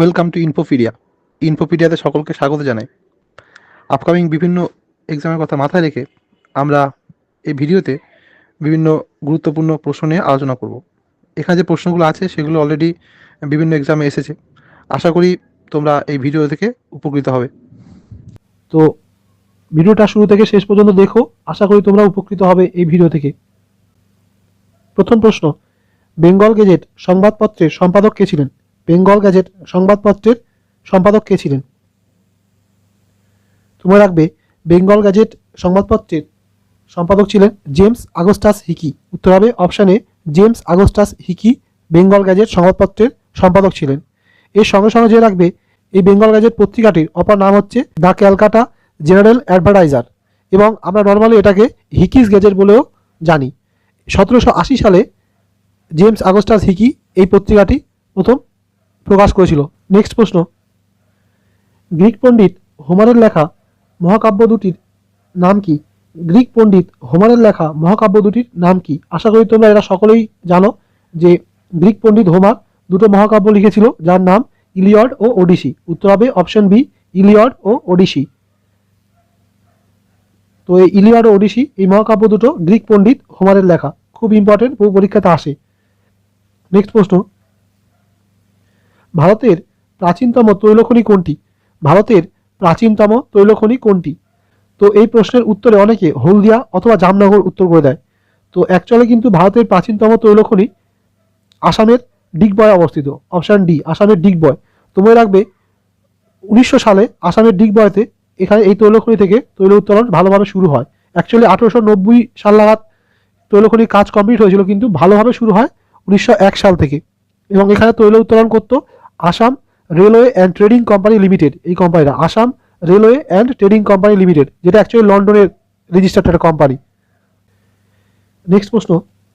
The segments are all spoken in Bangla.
Welcome to ইনফোপিডিয়া। ইনফোপিডিয়াতে সকলকে স্বাগত জানাই। আপকামিং বিভিন্ন এক্সামের কথা মাথায় রেখে আমরা এই ভিডিওতে বিভিন্ন গুরুত্বপূর্ণ প্রশ্ন নিয়ে আলোচনা করব। এখানে যে প্রশ্নগুলো আছে, সেগুলো অলরেডি বিভিন্ন এক্সামে এসেছে। আশা করি তোমরা এই ভিডিও থেকে উপকৃত হবে। তো ভিডিওটা শুরু থেকে শেষ পর্যন্ত দেখো। আশা করি তোমরা উপকৃত হবে এই ভিডিও থেকে। প্রথম প্রশ্ন, বেঙ্গল গেজেট সংবাদপত্রের সম্পাদক কে ছিলেন? বেঙ্গল গ্যাজেট সংবাদপত্রের সম্পাদক কে ছিলেন? তোমরা রাখবে, বেঙ্গল গ্যাজেট সংবাদপত্রের সম্পাদক ছিলেন জেমস আগস্টাস হিকি। উত্তর হবে অপশানে James Augustus Hickey Bengal Gazette সংবাদপত্রের সম্পাদক ছিলেন। এর সঙ্গে সঙ্গে যে রাখবে, এই বেঙ্গল গ্যাজেট পত্রিকাটির অপর নাম হচ্ছে দ্য ক্যালকাটা জেনারেল অ্যাডভার্টাইজার এবং আমরা নর্মালি এটাকে হিকিস গ্যাজেট বলেও জানি। সতেরোশো আশি সালে জেমস আগস্টাস হিকি এই পত্রিকাটি প্রথম প্রকাশ করেছিল। নেক্সট প্রশ্ন। গ্রিক পণ্ডিত হোমারের লেখা মহাকাব্য দুটির নাম কি? গ্রিক পণ্ডিত হোমারের লেখা মহাকাব্য দুটির নাম কি? আশা করি তোমরা এরা সকলেই জানো যে গ্রিক পণ্ডিত হোমার দুটো মহাকাব্য লিখেছিল, যার নাম ইলিয়ড ও ওডিসি। উত্তর হবে অপশন বি, ইলিয়ড ও ওডিসি। তো এই ইলিয়ড ও ওডিসি, এই মহাকাব্য দুটো গ্রিক পণ্ডিত হোমারের লেখা। খুব ইম্পর্টেন্ট বহু পরীক্ষাতে আসে। নেক্সট প্রশ্ন। ভারতের প্রাচীনতম তৈলখনি কোনটি? ভারতের প্রাচীনতম তৈলখনি কোনটি? তো এই প্রশ্নের উত্তরে অনেকে হলদিয়া অথবা জামনগর উত্তর করে দেয়। তো অ্যাকচুয়ালি কিন্তু ভারতের প্রাচীনতম তৈলখনি আসামের ডিগবয় অবস্থিত। অপশান ডি আসামের ডিগবয়। তোমরা রাখবে, উনিশশো সালে আসামের ডিগবয়তে এখানে এই তৈলখনি থেকে তৈল উত্তোলন ভালোভাবে শুরু হয়। অ্যাকচুয়ালি আঠেরোশো নব্বই সাল নাগাদ তৈলখনির কাজ কমপ্লিট হয়েছিল, কিন্তু ভালোভাবে শুরু হয় উনিশশো এক সাল থেকে। এবং এখানে তৈল উত্তোলন করতো Assam railway and trading company limited, এই কোম্পানিটা Assam railway and trading company limited, যেটা অ্যাকচুয়ালি লন্ডনের রেজিস্টার্ড একটা কোম্পানি। নেক্সট প্রশ্ন,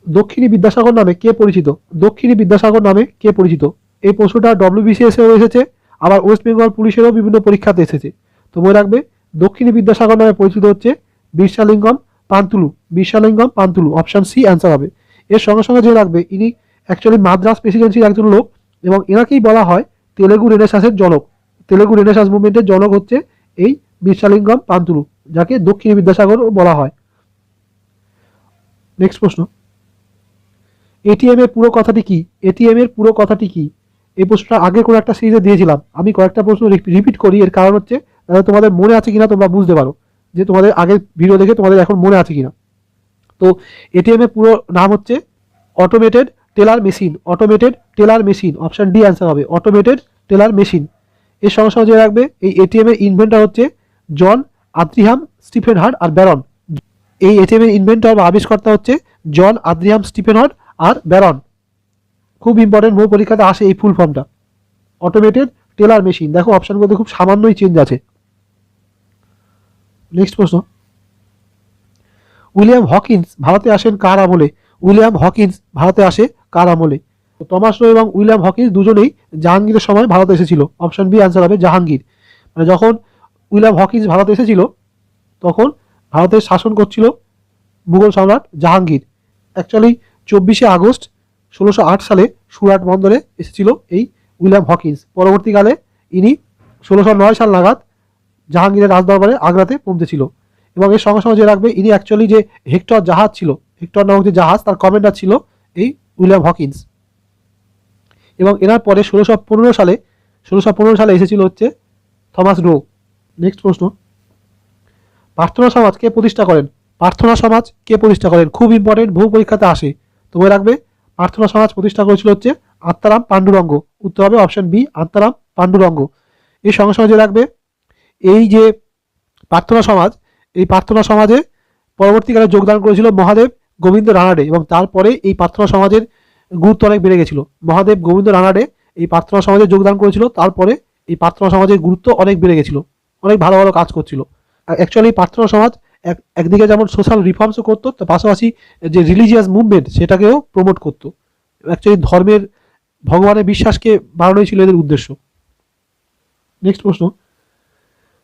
দক্ষিণী বিদ্যাসাগর নামে কে পরিচিত? দক্ষিণী বিদ্যাসাগর নামে কে পরিচিত? এই প্রশ্নটা ডব্লিউবিসিএসেও এসেছে, আবার ওয়েস্ট বেঙ্গল পুলিশেরও বিভিন্ন পরীক্ষাতে এসেছে। তো মনে রাখবে, দক্ষিণী বিদ্যাসাগর নামে পরিচিত হচ্ছে Viresalingam Pantulu Viresalingam Pantulu option C answer হবে। এর সঙ্গে সঙ্গে যে রাখবে, ইনি অ্যাকচুয়ালি মাদ্রাস প্রেসিডেন্সির একজন লোক এবং এনাকেই বলা হয় তেলেগু রেনেসাসের জনক। তেলেগু রেনেসাস মুভমেন্টের জনক হচ্ছে এই বিরসালিঙ্গম পান্তুলু, যাকে দক্ষিণ বিদ্যাসাগর বলা হয়। নেক্সট প্রশ্ন। এটিএম এর পুরো কথাটি কি? এটিএম এর পুরো কথাটি কি? এই প্রশ্নটা আগে কোনো একটা সিরিজে দিয়েছিলাম। আমি কয়েকটা প্রশ্ন রিপিট করি। এর কারণ হচ্ছে তোমাদের মনে আছে কিনা তোমরা বুঝতে পারো। যে তোমাদের আগের ভিডিও দেখে তোমাদের এখন মনে আছে কিনা। তো এটিএম এর পুরো নাম হচ্ছে automated teller machine automated teller machine option D answer হবে অটোমেটেড টেলার মেশিন। এর সঙ্গে সঙ্গে যে রাখবে, এই এটিএম এর ইনভেন্টর হচ্ছে জন আদ্রিহাম স্টিফেন হার্ড আর ব্যারন। এই এটিএম এর ইনভেন্টর বা আবিষ্কর্তা হচ্ছে জন আদ্রিহাম স্টিফেন হার্ড আর ব্যারন। খুব ইম্পর্টেন্ট বহু পরীক্ষাতে আসে এই ফুল ফর্মটা অটোমেটেড টেলার মেশিন। দেখো অপশানগুলোতে খুব সামান্যই চেঞ্জ আছে। নেক্সট প্রশ্ন। উইলিয়াম হকিন্স ভারতে আসেন কার আমলে? উইলিয়াম হকিন্স ভারতে আসে কার আমলে? টমাস লো এবং উইলিয়াম হকিন্স দুজনেই জাহাঙ্গীরের সময় ভারতে এসেছিল। অপশন বি অ্যান্সার হবে জাহাঙ্গীর। মানে যখন উইলিয়াম হকিন্স ভারতে এসেছিল, তখন ভারতের শাসন করছিল মুঘল সম্রাট জাহাঙ্গীর। অ্যাকচুয়ালি চব্বিশে আগস্ট ষোলোশো সালে সুরাট বন্দরে এসেছিল এই উইলিয়াম হকিন্স। পরবর্তীকালে ইনি ষোলোশো নয় সাল নাগাদ জাহাঙ্গীরের রাজদরবারে আগ্রাতে পৌঁছেছিল। এবং এর সঙ্গে সঙ্গে যে রাখবে, ইনি অ্যাকচুয়ালি যে হেক্টর জাহাজ ছিল, হেক্টর নামক যে জাহাজ, তার কমান্ডার ছিল এই উইলিয়াম হকিন্স। এবং এনার পরে ষোলোশো পনেরো সালে, ষোলোশো পনেরো সালে এসেছিল হচ্ছে থমাস রো। নেক্সট প্রশ্ন। প্রার্থনা সমাজ কে প্রতিষ্ঠা করেন? প্রার্থনা সমাজ কে প্রতিষ্ঠা করেন? খুব ইম্পর্টেন্ট বহু পরীক্ষাতে আসে। তো মনে রাখবে, প্রার্থনা সমাজ প্রতিষ্ঠা করেছিল হচ্ছে আত্মারাম পাণ্ডুরঙ্গ। উত্তর হবে অপশন বি আত্মারাম পাণ্ডুরঙ্গ। এর সঙ্গে সঙ্গে যে রাখবে, এই যে প্রার্থনা সমাজ, এই প্রার্থনা সমাজে পরবর্তীকালে যোগদান করেছিল মহাদেব। গোবিন্দ রানাডে এবং তারপরে এই প্রার্থনা সমাজের গুরুত্ব অনেক বেড়ে গেছিল। মহাদেব গোবিন্দ রানাডে এই প্রার্থনা সমাজে যোগদান করেছিল, তারপরে এই প্রার্থনা সমাজের গুরুত্ব অনেক বেড়ে গেছিল, অনেক ভালো ভালো কাজ করছিল। অ্যাকচুয়ালি প্রার্থনা সমাজ এক, একদিকে যেমন সোশ্যাল রিফর্মসও করতো তার পাশাপাশি যে রিলিজিয়াস মুভমেন্ট সেটাকেও প্রমোট করতো। অ্যাকচুয়ালি ধর্মের ভগবানের বিশ্বাসকে বাড়ানোই ছিল এদের উদ্দেশ্য। নেক্সট প্রশ্ন।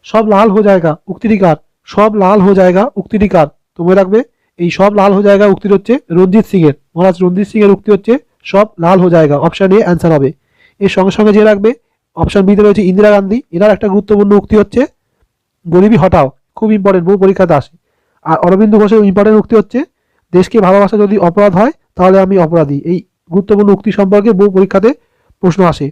সব লাল হো জায়গা উক্তিটি কার সব লাল হো জায়গা উক্তিটি কার তো মনে রাখবে এই সব লাল হো জায়গা উক্তিটি হচ্ছে রঞ্জিত সিং এর মহারাজ রঞ্জিত সিং এর উক্তি হচ্ছে সব লাল হো জায়গা অপশন এ অ্যান্সার হবে। এর সঙ্গে সঙ্গে যে রাখবে অপশন বিতে রয়েছে ইন্দিরা গান্ধী। এনার একটা গুরুত্বপূর্ণ উক্তি হচ্ছে গরিবী হটাও, খুব ইম্পর্টেন্ট বহু পরীক্ষাতে আসে আর অরবিন্দ ঘোষের ইম্পর্টেন্ট উক্তি হচ্ছে দেশকে ভালোবাসা যদি অপরাধ হয়, তাহলে আমি অপরাধী। এই গুরুত্বপূর্ণ উক্তি সম্পর্কে বহু পরীক্ষাতে প্রশ্ন আসে।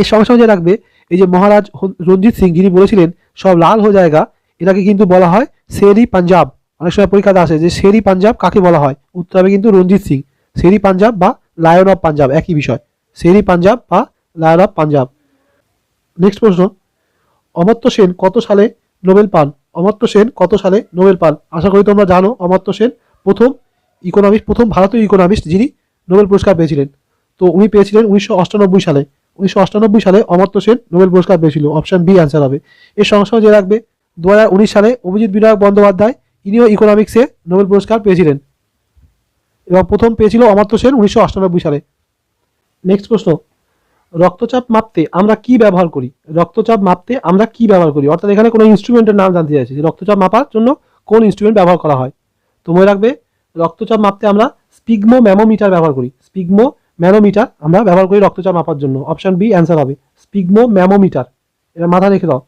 এর সঙ্গে সঙ্গে যে রাখবে, এই যে মহারাজ রঞ্জিত সিং, যিনি বলেছিলেন সব লাল হয়ে জায়গা, এটাকে কিন্তু বলা হয় শেরি পাঞ্জাব। অনেক সময় পরীক্ষাতে আসে যে শেরি পাঞ্জাব কাকে বলা হয়? উত্তর হবে কিন্তু রঞ্জিত সিং। শেরি পাঞ্জাব বা লায়ন অফ পাঞ্জাব, একই বিষয়। শেরি পাঞ্জাব বা লায়ন অফ পাঞ্জাব। নেক্সট প্রশ্ন। অমর্ত্য সেন কত সালে নোবেল পান? অমর্ত্য সেন কত সালে নোবেল পান? আশা করি তোমরা জানো, অমর্ত্য সেন প্রথম ইকোনমিস্ট প্রথম ভারতীয় ইকোনমিস্ট যিনি নোবেল পুরস্কার পেয়েছিলেন। তো উনি পেয়েছিলেন উনিশশো সালে। উনিশশো সালে অমর্ত্য সেন নোবেল পুরস্কার পেয়েছিল। অপশন বি অ্যান্সার হবে। এর সঙ্গে যে রাখবে, দু হাজার উনিশ সালে অভিজিৎ বিনায়ক বন্দ্যোপাধ্যায় ইনিও ইকোনমিক্সে নোবেল পুরস্কার পেয়েছিলেন। এবং প্রথম পেয়েছিল অমর্ত্য সেন উনিশশো অষ্টানব্বই সালে। নেক্সট প্রশ্ন, রক্তচাপ মাপতে আমরা কি ব্যবহার করি? রক্তচাপ মাপতে আমরা কি ব্যবহার করি? অর্থাৎ এখানে কোনো ইনস্ট্রুমেন্টের নাম জানতে চাইছি। রক্তচাপ মাপার জন্য কোন ইনস্ট্রুমেন্ট ব্যবহার করা হয়? তো মনে রাখবে, রক্তচাপ মাপতে আমরা স্পিগমো ম্যামোমিটার ব্যবহার করি। স্পিগমো ম্যানোমিটার আমরা ব্যবহার করি রক্তচাপ মাপার জন্য। অপশন বি অ্যান্সার হবে স্পিগমো ম্যামোমিটার এটা মাথা রেখে দাও।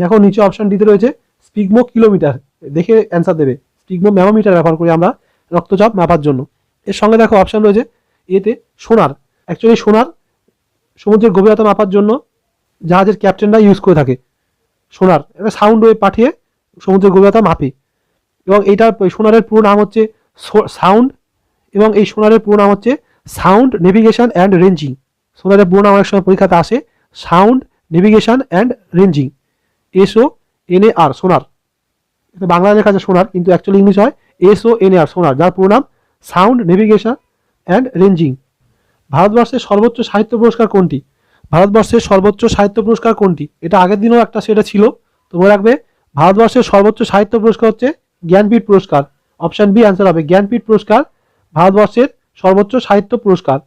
দেখো নিচে অপশন দিতে রয়েছে স্পিগমো কিলোমিটার, দেখে অ্যান্সার দেবে। স্পিগমো ম্যামোমিটার ব্যবহার করি আমরা রক্তচাপ মাপার জন্য। এর সঙ্গে দেখো অপশন রয়েছে, এতে সোনার অ্যাকচুয়ালি সোনার সমুদ্রের গভীরতা মাপার জন্য জাহাজের ক্যাপ্টেনরা ইউজ করে থাকে। সোনার, একটা সাউন্ড ওয়েভ পাঠিয়ে সমুদ্রের গভীরতা মাপে। এবং এইটার সোনারের পুরো নাম হচ্ছে সাউন্ড এবং এই সোনারের পুরো নাম হচ্ছে সাউন্ড নেভিগেশন অ্যান্ড রেঞ্জিং সোনারের পুরো নাম অনেক সময় পরীক্ষাতে আসে sound navigation and ranging S O N A R sonar. এটা বাংলা লেখা আছে সোনার, কিন্তু অ্যাকচুয়ালি ইংলিশ হয় S O N A R sonar, যার পুরো নাম সাউন্ড নেভিগেশন অ্যান্ড রেঞ্জিং ভারতবর্ষের সর্বোচ্চ সাহিত্য পুরস্কার কোনটি? ভারতবর্ষের সর্বোচ্চ সাহিত্য পুরস্কার কোনটি? এটা আগের দিনও একটা সেটা ছিল, তো মনে রাখবে, ভারতবর্ষের সর্বোচ্চ সাহিত্য পুরস্কার হচ্ছে জ্ঞানপীঠ পুরস্কার। অপশন বি অ্যান্সার হবে, জ্ঞানপীঠ পুরস্কার, ভারতবর্ষের সর্বোচ্চ সাহিত্য পুরস্কার।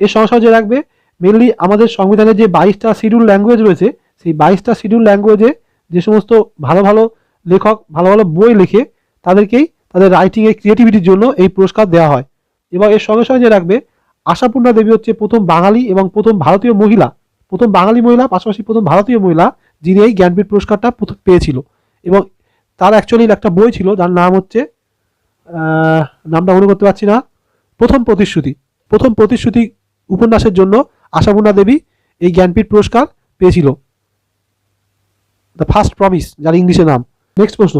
এর সঙ্গে যে রাখবে মেনলি আমাদের সংবিধানে যে বাইশটা শিডিউল ল্যাঙ্গুয়েজ রয়েছে, সেই বাইশটা শিডিউল ল্যাঙ্গুয়েজে যে সমস্ত ভালো ভালো লেখক, ভালো ভালো বই লেখে তাদেরকেই তাদের রাইটিংয়ের ক্রিয়েটিভিটির জন্য এই পুরস্কার দেওয়া হয়। এবং এর সঙ্গে সঙ্গে যে রাখবে, আশাপূর্ণা দেবী হচ্ছে প্রথম বাঙালি এবং প্রথম ভারতীয় মহিলা। প্রথম বাঙালি মহিলা, পাশাপাশি প্রথম ভারতীয় মহিলা যিনি এই জ্ঞানপীঠ পুরস্কারটা প্রথম পেয়েছিল। এবং তার অ্যাকচুয়ালি একটা বই ছিল, যার নাম হচ্ছে নামটা মনে করতে পারছি না। প্রথম প্রতিশ্রুতি। প্রথম প্রতিশ্রুতি উপন্যাসের জন্য আশাপূর্ণা দেবী এই জ্ঞানপীঠ পুরস্কার পেয়েছিল। দ্য ফার্স্ট প্রমিস যার ইংলিশে নাম। নেক্সট প্রশ্ন।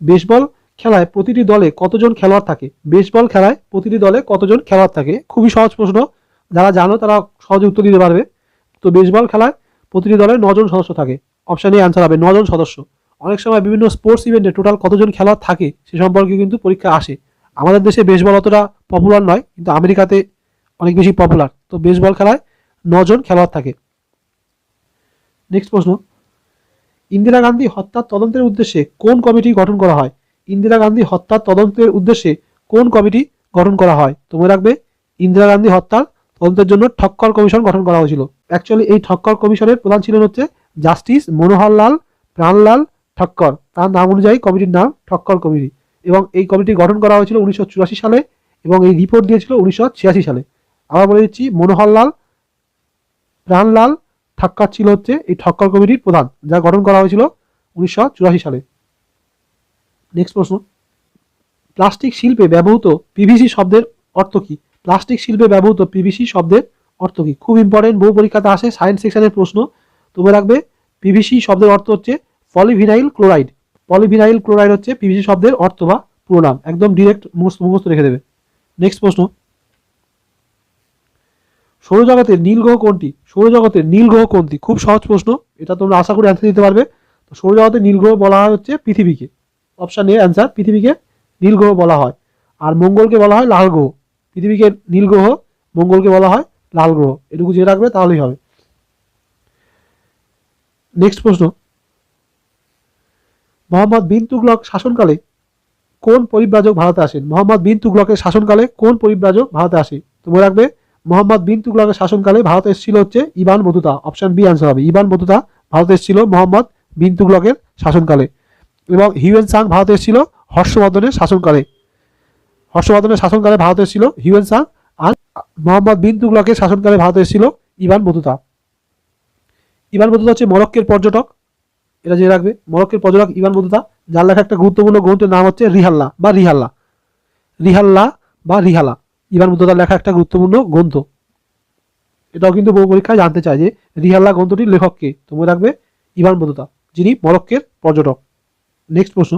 বেসবল খেলায় প্রতিটি দলে কতজন খেলোয়াড় থাকে? বেসবল খেলায় প্রতিটি দলে কতজন খেলোয়াড় থাকে? খুবই সহজ প্রশ্ন। যারা জানো তারা সহজে উত্তর দিতে পারবে। তো বেসবল খেলায় প্রতিটি দলে নজন সদস্য থাকে। অপশান এ অ্যান্সার হবে নজন সদস্য। অনেক সময় বিভিন্ন স্পোর্টস ইভেন্টে টোটাল কতজন খেলোয়াড় থাকে সে সম্পর্কে কিন্তু পরীক্ষা আসে। আমাদের দেশে বেসবল অতটা পপুলার নয়, কিন্তু আমেরিকাতে অনেক বেশি পপুলার তো বেসবল খেলায় নজন খেলোয়াড় থাকে। নেক্সট প্রশ্ন। ইন্দিরা গান্ধী হত্যার তদন্তের উদ্দেশ্যে কোন কমিটি গঠন করা হয়? ইন্দিরা গান্ধী হত্যার তদন্তের উদ্দেশ্যে কোন কমিটি গঠন করা হয়? তো মনে রাখবে, ইন্দিরা গান্ধী হত্যার তদন্তের জন্য ঠক্কর কমিশন গঠন করা হয়েছিল। অ্যাকচুয়ালি এই ঠক্কর কমিশনের প্রধান ছিলেন হচ্ছে জাস্টিস মনোহরলাল প্রাণলাল ঠক্কর। তার নাম অনুযায়ী কমিটির নাম ঠক্কর কমিটি। এবং এই কমিটি গঠন করা হয়েছিল উনিশশো চুরাশি সালে এবং এই রিপোর্ট দিয়েছিল উনিশশো ছিয়াশি সালে। আবার বলে দিচ্ছি মনোহরলাল প্রাণলাল ঠাক্কর ছিল হচ্ছে এই ঠক্কর কমিটির প্রধান, যা গঠন করা হয়েছিল উনিশশো চুরাশি সালে। নেক্সট প্রশ্ন। প্লাস্টিক শিল্পে ব্যবহৃত পিভিসি শব্দের অর্থ কি? প্লাস্টিক শিল্পে ব্যবহৃত পিভিসি শব্দের অর্থ কী? খুব ইম্পর্টেন্ট বহু পরীক্ষাতে আসে সায়েন্স সেকশনের প্রশ্ন। তুমি রাখবে পিভিসি শব্দের অর্থ হচ্ছে পলিভিনাইল ক্লোরাইড পলিভিনাইল ক্লোরাইড হচ্ছে পিভিসি শব্দের অর্থ বা পুরো নাম, একদম ডিরেক্ট মুখস্থ রেখে দেবে। নেক্সট প্রশ্ন। সৌরজগতের নীল গ্রহ কোনটি? সৌরজগতের নীল গ্রহ কোনটি? খুব সহজ প্রশ্ন, এটা তোমরা আশা করি অ্যান্সার দিতে পারবে। তো সৌরজগতের নীল গ্রহ বলা হয় হচ্ছে পৃথিবীকে। অপশান এ অ্যান্সার পৃথিবীকে নীল গ্রহ বলা হয়। আর মঙ্গলকে বলা হয় লাল গ্রহ। পৃথিবীকে নীল গ্রহ, মঙ্গলকে বলা হয় লাল গ্রহ। এটুকু জেনে রাখবে, তাহলেই হবে। নেক্সট প্রশ্ন। মোহাম্মদ বিন তুগলক শাসনকালে কোন পরিব্রাজক ভারতে আসেন? মোহাম্মদ বিন তুগলকের শাসনকালে কোন পরিব্রাজক ভারতে আসে? তো মনে রাখবে মোহাম্মদ বিন তুগলকের শাসনকালে ভারত এসেছিল হচ্ছে Ibn Battuta option B answer হবে। ইবান বতুতা, ভারত এসেছিল মোহাম্মদ বিন তুগলকের শাসনকালে। এবং হিউয়েন সাং ভারত এসেছিল হর্ষবর্ধনের শাসনকালে। হর্ষবর্ধনের শাসনকালে ভারত এসেছিল হিউয়েন সাং আর মোহাম্মদ বিন তুগলকের শাসনকালে ভারত এসেছিল ইবান বতুতা। ইবান বতুতা হচ্ছে মরক্কের পর্যটক। এটা জেনে রাখবে, মরক্কের পর্যটক ইবান বতুতা, যার লেখা একটা গুরুত্বপূর্ণ গ্রন্থের নাম হচ্ছে রিহাল্লা বা রিহাল্লা। রিহাল্লা বা রিহালা ইবান বতুতার লেখা একটা গুরুত্বপূর্ণ গ্রন্থ। এটাও কিন্তু বহু পরীক্ষায় জানতে চায় যে রিহাল্লা গ্রন্থটির লেখককে তো মনে রাখবে ইবান বতুতা যিনি মরক্কের পর্যটক। নেক্সট প্রশ্ন।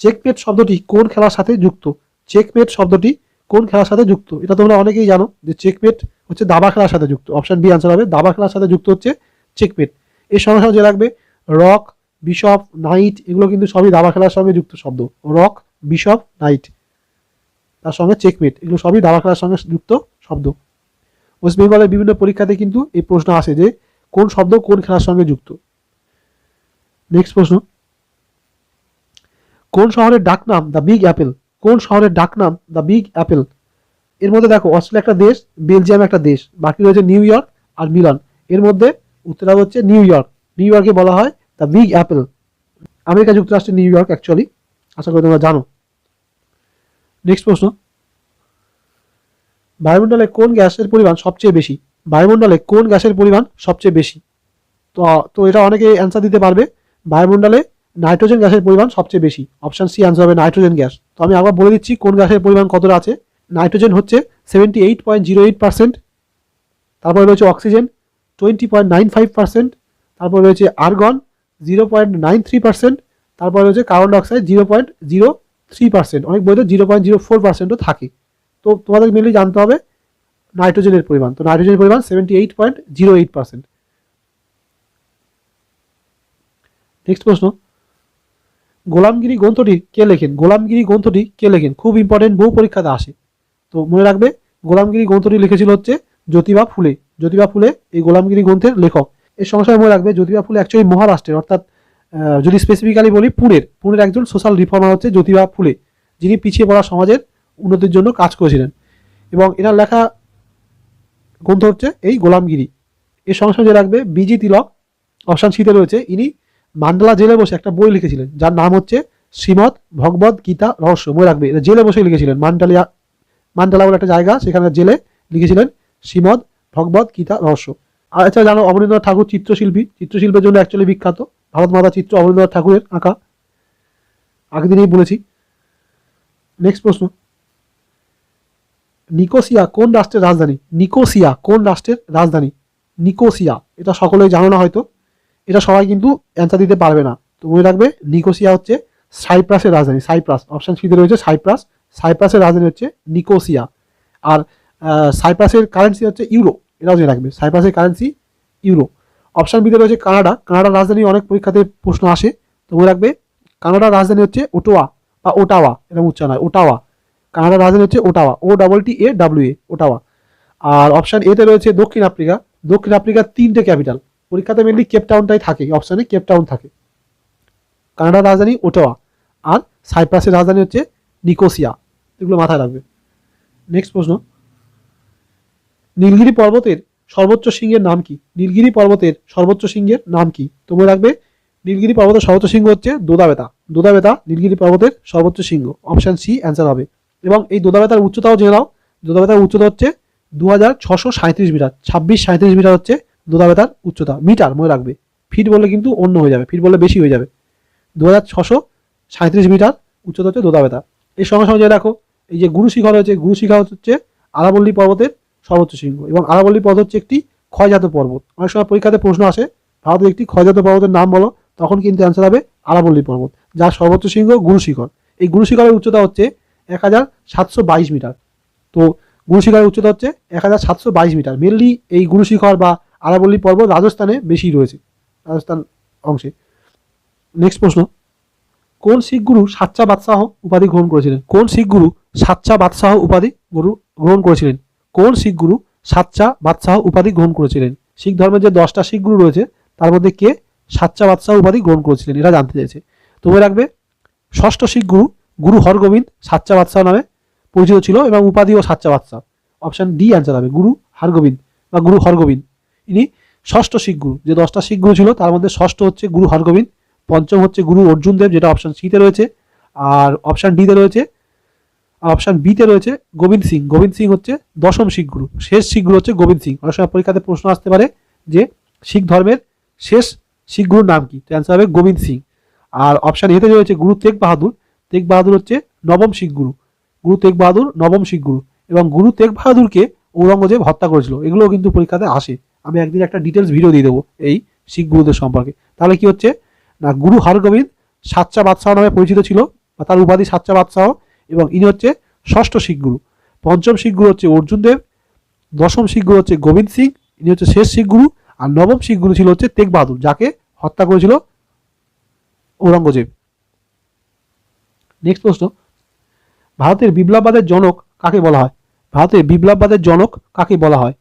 চেকমেট শব্দটি কোন খেলার সাথে যুক্ত? চেকমেট শব্দটি কোন খেলার সাথে যুক্ত? এটা তোমরা অনেকেই জানো যে চেকমেট হচ্ছে দাবা খেলার সাথে যুক্ত। অপশন বি আনসার হবে, দাবা খেলার সাথে যুক্ত হচ্ছে চেকমেট। এর সঙ্গে সঙ্গে যে রাখবে রক, বিশপ, নাইট, এগুলো কিন্তু সবই দাবা খেলার সঙ্গে যুক্ত শব্দ। Rook, bishop, knight. তার সঙ্গে চেকমেট এগুলো সবই দাবা খেলার সঙ্গে যুক্ত শব্দ। ওয়েস্ট বেঙ্গলের বিভিন্ন পরীক্ষাতে কিন্তু এই প্রশ্ন আসে যে, কোন শব্দ কোন খেলার সঙ্গে যুক্ত? নেক্সট প্রশ্ন। কোন শহরের ডাকনাম দ্য বিগ অ্যাপেল? কোন শহরের ডাকনাম দ্য বিগ অ্যাপেল? এর মধ্যে দেখো, অস্ট্রেলিয়া একটা দেশ, বেলজিয়াম একটা দেশ, বাকি রয়েছে নিউ ইয়র্ক আর মিলান। এর মধ্যে উত্তরটা হচ্ছে নিউ ইয়র্ক। নিউ ইয়র্কে বলা হয় দ্য বিগ অ্যাপেল। আমেরিকা যুক্তরাষ্ট্রের নিউ ইয়র্ক অ্যাকচুয়ালি আশা করি তোমরা জানো। নেক্সট প্রশ্ন। বায়ুমণ্ডলে কোন গ্যাসের পরিমাণ সবচেয়ে বেশি? বায়ুমণ্ডলে কোন গ্যাসের পরিমাণ সবচেয়ে বেশি? তো তো এটা অনেকে অ্যান্সার দিতে পারবে। বায়ুমণ্ডলে নাইট্রোজেন গ্যাসের পরিমাণ সবচেয়ে বেশি। অপশান সি আনসার হবে নাইট্রোজেন গ্যাস। তো আমি আবার বলে দিচ্ছি কোন গ্যাসের পরিমাণ কতটা আছে। নাইট্রোজেন হচ্ছে seventy eight point zero eight percent তারপরে রয়েছে oxygen twenty point nine five percent তারপর রয়েছে argon zero point nine three percent তারপরে রয়েছে carbon dioxide zero point zero three percent অনেক বইতে জিরো পয়েন্ট জিরো ফোর পার্সেন্টও থাকে। তো তোমাদের মেনলি জানতে হবে নাইট্রোজেনের পরিমাণ। তো নাইট্রোজেনের পরিমাণ seventy eight point zero eight percent next প্রশ্ন। গোলামগিরি গ্রন্থটি কে লেখেন? গোলামগিরি গ্রন্থটি কে লেখেন? খুব ইম্পর্টেন্ট বহু পরীক্ষাতে আসে। তো মনে রাখবে, গোলামগিরি গ্রন্থটি লিখেছিল হচ্ছে জ্যোতিবা ফুলে। জ্যোতিবা ফুলে এই গোলামগিরি গ্রন্থের লেখক। এর সঙ্গে মনে রাখবে, জ্যোতিবা ফুলে অ্যাকচুয়ালি মহারাষ্ট্রের, অর্থাৎ যদি স্পেসিফিক্যালি বলি পুনের পুনের একজন সোশ্যাল রিফর্মার হচ্ছে জ্যোতিবা ফুলে, যিনি পিছিয়ে পড়া সমাজের উন্নতির জন্য কাজ করেছিলেন। এবং এনার লেখা গ্রন্থ হচ্ছে এই গোলামগিরি। এর সঙ্গে রাখবে বিজি তিলক অপশান শীতে রয়েছে। ইনি মান্ডালা জেলে বসে একটা বই লিখেছিলেন, যার নাম হচ্ছে শ্রীমৎ ভগবদ গীতা রহস্য। মনে রাখবে এটা জেলে বসে লিখেছিলেন। মান্ডালিয়া, মান্ডালা বলে একটা জায়গা, সেখানে জেলে লিখেছিলেন শ্রীমৎ ভগবদ গীতা রহস্য। আর এছাড়া জানো অবনীন্দ্রনাথ ঠাকুর চিত্রশিল্পী। চিত্রশিল্পের জন্য অ্যাকচুয়ালি বিখ্যাত। ভারত মাতা চিত্র অবনীন্দ্রনাথ ঠাকুরের আঁকা। আগের দিনেই বলেছি। নেক্সট প্রশ্ন। নিকোসিয়া কোন রাষ্ট্রের রাজধানী? নিকোসিয়া কোন রাষ্ট্রের রাজধানী? নিকোসিয়া। এটা সকলেই জানো না হয়তো। এটা সবাই কিন্তু অ্যান্সার দিতে পারবে না। তো মনে রাখবে, নিকোসিয়া হচ্ছে সাইপ্রাসের রাজধানী। সাইপ্রাস অপশন সিতে রয়েছে সাইপ্রাস। সাইপ্রাসের রাজধানী হচ্ছে নিকোসিয়া। আর সাইপ্রাসের কারেন্সি হচ্ছে ইউরো। এটাও জেনে রাখবে। সাইপ্রাসের কারেন্সি ইউরো। অপশন বিতে রয়েছে কানাডা। কানাডার রাজধানী অনেক পরীক্ষাতে প্রশ্ন আসে। তো মনে রাখবে, কানাডার রাজধানী হচ্ছে ওটোয়া বা ওটাওয়া এরকম উচ্চারণ হয় ওটাওয়া। কানাডার রাজধানী হচ্ছে Ottawa O double T A W A Ottawa. R option এতে রয়েছে দক্ষিণ আফ্রিকা। দক্ষিণ আফ্রিকার তিনটে ক্যাপিটাল, পরীক্ষাতে মেনলি কেপটাউনটাই থাকে অপশানে কেপটাউন থাকে। কানাডার রাজধানী ওটাওয়া, আর সাইপ্রাসের রাজধানী হচ্ছে নিকোসিয়া, এগুলো মাথায় রাখবে। নেক্সট প্রশ্ন, নীলগিরি পর্বতের সর্বোচ্চ সিংহের নাম কি? নীলগিরি পর্বতের সর্বোচ্চ সিংহের নাম কি? তোমরা রাখবে? নীলগিরি পর্বতের সর্বোচ্চ সিংহ হচ্ছে দোদাবেতা। দোদাবেতা নীলগিরি পর্বতের সর্বোচ্চ সিংহ। অপশান সি অ্যান্সার হবে। এবং এই দোদাবেতার উচ্চতাও জেনে নাও। দোদাবেতার উচ্চতা হচ্ছে দু হাজার ছশো সাঁত্রিশ মিটার। ছাব্বিশ সাঁত্রিশ মিটার হচ্ছে দোদাবেতার উচ্চতা। মিটার মনে রাখবে। ফিট বললে কিন্তু অন্য হয়ে যাবে। ফিট বললে বেশি হয়ে যাবে। দু হাজার ছশো সাঁত্রিশ মিটার উচ্চতা হচ্ছে দোদাবেতা। এর সঙ্গে সঙ্গে দেখো এই যে গুরু শিখর হচ্ছে গুরু শিখর হচ্ছে আরাবল্লী পর্বতের সর্বোচ্চ শৃঙ্গ। এবং আরাবল্লী পর্বত হচ্ছে একটি ক্ষয়জাত পর্বত। অনেক সময় পরীক্ষাতে প্রশ্ন আসে, ভারতের একটি ক্ষয়জাত পর্বতের নাম বলো, তখন কিন্তু অ্যান্সার হবে আরাবল্লী পর্বত, যার সর্বোচ্চ শৃঙ্গ গুরুশিখর। এই গুরু শিখরের উচ্চতা হচ্ছে এক হাজার সাতশো বাইশ মিটার। তো গুরুশিখরের উচ্চতা হচ্ছে এক হাজার সাতশো বাইশ মিটার। মেনলি এই গুরুশিখর বা আরাবল্লী পর্বত রাজস্থানে বেশি রয়েছে, রাজস্থান অংশে। নেক্সট প্রশ্ন, কোন শিখ গুরু সাচ্চা বাদশাহ উপাধি গ্রহণ করেছিলেন? কোন শিখ গুরু সাচ্চা বাদশাহ উপাধি গুরু গ্রহণ করেছিলেন? কোন শিখ গুরু সাচ্চা বাদশাহ উপাধি গ্রহণ করেছিলেন? শিখ ধর্মের যে দশটা শিখ গুরু রয়েছে, তার মধ্যে কে সাচ্চা বাদশাহ উপাধি গ্রহণ করেছিলেন এটা জানতে চাইছে। তবে রাখবে, ষষ্ঠ শিখ গুরু গুরু হরগোবিন্দ সাচ্চা বাদশাহ নামে পরিচিত ছিল এবং উপাধি ও সাচ্চা বাদশাহ। অপশান ডি অ্যান্সার হবে, গুরু হরগোবিন্দ বা গুরু হরগোবিন্দ। ইনি ষষ্ঠ শিখ গুরু, যে দশটা শিখ গুরু ছিল, তার মধ্যে ষষ্ঠ হচ্ছে গুরু হরগোবিন্দ, পঞ্চম হচ্ছে গুরু অর্জুন দেব যেটা অপশান সিতে রয়েছে। আর অপশান ডিতে রয়েছে অপশান বিতে রয়েছে গোবিন্দ সিং। গোবিন্দ সিং হচ্ছে দশম শিখ গুরু। শেষ শিখ গুরু হচ্ছে গোবিন্দ সিং। অনেক সময় পরীক্ষাতে প্রশ্ন আসতে পারে যে শিখ ধর্মের শেষ শিখ গুরুর নাম কি? অ্যান্সার হবে গোবিন্দ সিং। আর অপশান এতে রয়েছে গুরু তেগ বাহাদুর। তেগ বাহাদুর হচ্ছে নবম শিখ গুরু। গুরু তেগ বাহাদুর নবম শিখ গুরু। এবং গুরু তেগ বাহাদুরকে ঔরঙ্গজেব হত্যা করেছিল। এগুলোও কিন্তু পরীক্ষাতে আসে। আমি একদিন একটা ডিটেলস ভিডিও দিয়ে দেবো এই শিখ গুরুদের সম্পর্কে। তাহলে কি হচ্ছে? না, গুরু হরগোবিন্দ সাতচা বাদশাহ নামে পরিচিত ছিল বা তার উপাধি সাতচা বাদশাহ এবং ইনি হচ্ছে ষষ্ঠ শিখ গুরু। পঞ্চম শিখ গুরু হচ্ছে অর্জুন দেব, দশম শিখ গুরু হচ্ছে গোবিন্দ সিং, ইনি হচ্ছে শেষ শিখ গুরু, আর নবম শিখ গুরু ছিল হচ্ছে তেগ বাহাদুর, যাকে হত্যা করেছিল ঔরঙ্গজেব। নেক্সট প্রশ্ন, ভারতের বিপ্লববাদের জনক কাকে বলা হয়? ভারতের বিপ্লববাদের জনক কাকে বলা হয়?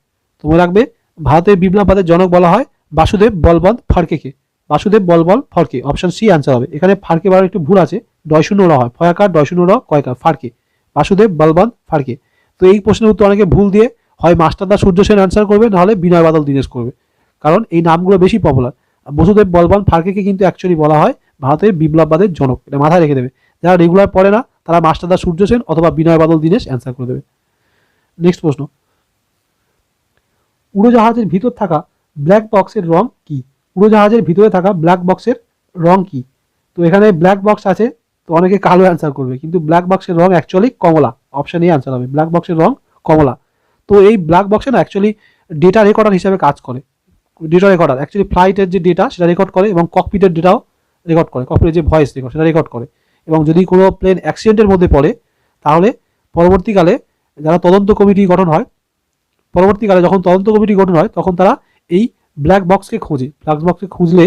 তোমরা রাখবে, ভারতের বিপ্লববাদের জনক বলা হয় Vasudev Balwant ফাড়কেকে। Vasudev Balwant Phadke option C answer হবে। এখানে ফাড়কে বার একটু ভুল আছে। ডয় শূন্য র হয় ফয়াকার ডয় র কয়কার ফাড়কে বাসুদেব বলবন্ত ফাড়কে তো এই প্রশ্নের উত্তর অনেকে ভুল দিয়ে হয় মাস্টারদা, সূর্য সেন অ্যান্সার করবে নাহলে বিনয় বাদল দীনেশ করবে। কারণ এই নামগুলো বেশি পপুলার বসুদেব, বলবান ফাড়কেকে কিন্তু অ্যাকচুয়ালি বলা হয় ভারতের বিপ্লববাদের জনক। এটা মাথায় রেখে দেবে। যারা রেগুলার পড়ে না, তারা মাস্টারদা, সূর্য সেন অথবা বিনয় বাদল দীনেশ অ্যান্সার করে দেবে। নেক্সট প্রশ্ন। উড়োজাহাজের ভিতর থাকা ব্ল্যাক বক্সের রং কি? উড়োজাহাজের ভিতরে থাকা ব্ল্যাক বক্সের রং কি? তো এখানে ব্ল্যাক বক্স আছে তো অনেকে কালো অ্যান্সার করবে, কিন্তু ব্ল্যাক বক্সের রং অ্যাকচুয়ালি কমলা। অপশন এ অ্যান্সার হবে ব্ল্যাক বক্সের রং কমলা। তো এই ব্ল্যাক বক্সে না অ্যাকচুয়ালি ডেটা রেকর্ডার হিসেবে কাজ করে। ডেটা রেকর্ডার অ্যাকচুয়ালি ফ্লাইটের যে ডেটা সেটা রেকর্ড করে এবং ককপিটের ডেটাও রেকর্ড করে। ককপিটের যে ভয়েস রেকর্ড সেটা রেকর্ড করে। এবং যদি কোনো প্লেন অ্যাক্সিডেন্টের মধ্যে পড়ে, তাহলে পরবর্তীকালে যারা তদন্ত কমিটি গঠন হয়, পরবর্তীকালে যখন তদন্ত কমিটি গঠন হয়, তখন তারা এই ব্ল্যাক বক্সকে খোঁজে। ব্ল্যাক বক্সকে খুঁজলে,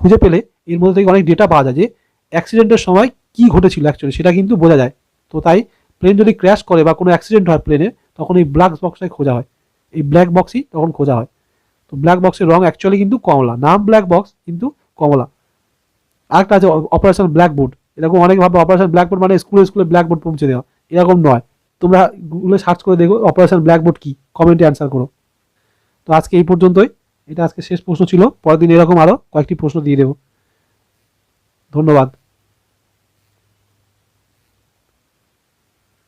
খুঁজে পেলে এর মধ্যে থেকে অনেক ডেটা পাওয়া যায় যে অ্যাক্সিডেন্টের সময় কি ঘটেছিল অ্যাকচুয়ালি সেটা কিন্তু বোঝা যায়। তো তাই প্লেন যদি ক্র্যাশ করে বা কোনো অ্যাক্সিডেন্ট হয় প্লেনে তখন এই ব্ল্যাক বক্সটাই খোঁজা হয়। এই ব্ল্যাক বক্সই তখন খোঁজা হয়। তো ব্ল্যাক বক্সের রং অ্যাকচুয়ালি কিন্তু কমলা। নাম ব্ল্যাক বক্স কিন্তু কমলা। আরেকটা আছে অপারেশন ব্ল্যাকবোর্ড এরকম অনেকভাবে অপারেশন ব্ল্যাকবোর্ড মানে স্কুলে স্কুলে ব্ল্যাকবোর্ড পৌঁছে দেওয়া। এরকম নয়। তোমরা গুগলে সার্চ করে দেখো অপারেশন ব্ল্যাকবোর্ড কি। কমেন্টে অ্যান্সার করো। তো আজকে এই পর্যন্তই। এটা আজকে শেষ প্রশ্ন ছিল। পরের দিন এরকম আরও কয়েকটি প্রশ্ন দিয়ে দেবো। ধন্যবাদ।